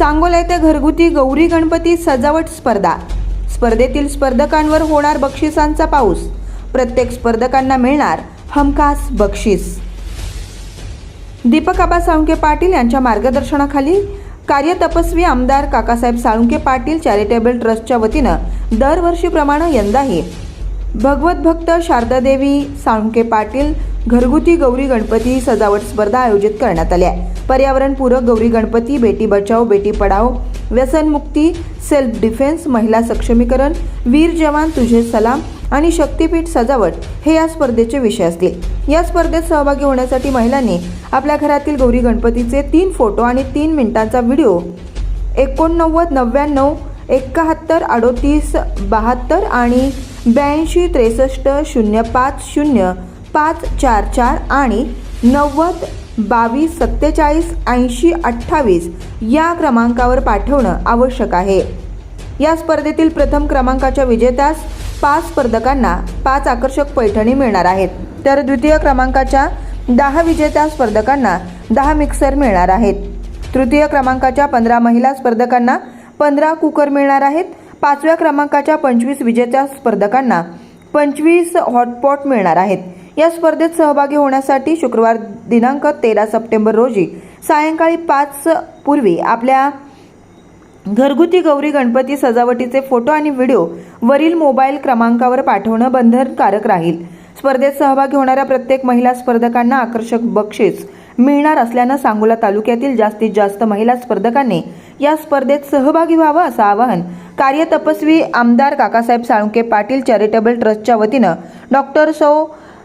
सांगोला येथे घरगुती गौरी गणपती सजावट स्पर्धा. स्पर्धेतील स्पर्धकांवर होणार बक्षिसांचा पाऊस. प्रत्येक स्पर्धकांना मिळणार हमखास बक्षीस. दीपक आबा साळुंके पाटील यांच्या मार्गदर्शनाखाली कार्यतपस्वी आमदार काकासाहेब साळुंके पाटील चॅरिटेबल ट्रस्टच्या वतीनं दरवर्षीप्रमाणे यंदाही. भगवत भक्त शारदादेवी साळुंके पाटील घरगुती गौरी गणपती सजावट स्पर्धा आयोजित करण्यात आल्या पर्यावरणपूरक गौरी गणपती बेटी बचाओ बेटी पढाओ व्यसनमुक्ती सेल्फ डिफेन्स महिला सक्षमीकरण वीर जवान तुझे सलाम आणि शक्तीपीठ सजावट हे या स्पर्धेचे विषय असतील. या स्पर्धेत सहभागी होण्यासाठी महिलांनी आपल्या घरातील गौरी गणपतीचे तीन फोटो आणि तीन मिनिटांचा व्हिडिओ एकोणनव्वद नव्याण्णव एकाहत्तर अडोतीस बहात्तर आणि ब्याऐंशी त्रेसष्ट शून्य पाच शून्य पाच चार चार आणि नव्वद बावीस सत्तेचाळीस ऐंशी अठ्ठावीस या क्रमांकावर पाठवणं आवश्यक आहे. या स्पर्धेतील प्रथम क्रमांकाच्या विजेत्यास पाच स्पर्धकांना पाच आकर्षक पैठणी मिळणार आहेत. तर द्वितीय क्रमांकाच्या दहा विजेत्या स्पर्धकांना दहा मिक्सर मिळणार आहेत. तृतीय क्रमांकाच्या पंधरा महिला स्पर्धकांना पंधरा कुकर मिळणार आहेत. पाचव्या क्रमांकाच्या पंचवीस विजेत्या स्पर्धकांना पंचवीस हॉटपॉट मिळणार आहेत. या स्पर्धेत सहभागी होण्यासाठी शुक्रवार दिनांक तेरा सप्टेंबर रोजी सायंकाळी पाच पूर्वी आपल्या घरगुती गौरी गणपती सजावटीचे फोटो आणि व्हिडिओ वरील मोबाईल क्रमांकावर पाठवणं बंधनकारक राहील. स्पर्धेत सहभागी होणाऱ्या प्रत्येक महिला स्पर्धकांना आकर्षक बक्षीस मिळणार असल्यानं सांगोला तालुक्यातील जास्तीत जास्त महिला स्पर्धकांनी या स्पर्धेत सहभागी व्हावं असं आवाहन कार्यतपस्वी आमदार काकासाहेब साळुंके पाटील चॅरिटेबल ट्रस्टच्या वतीनं डॉक्टर सौ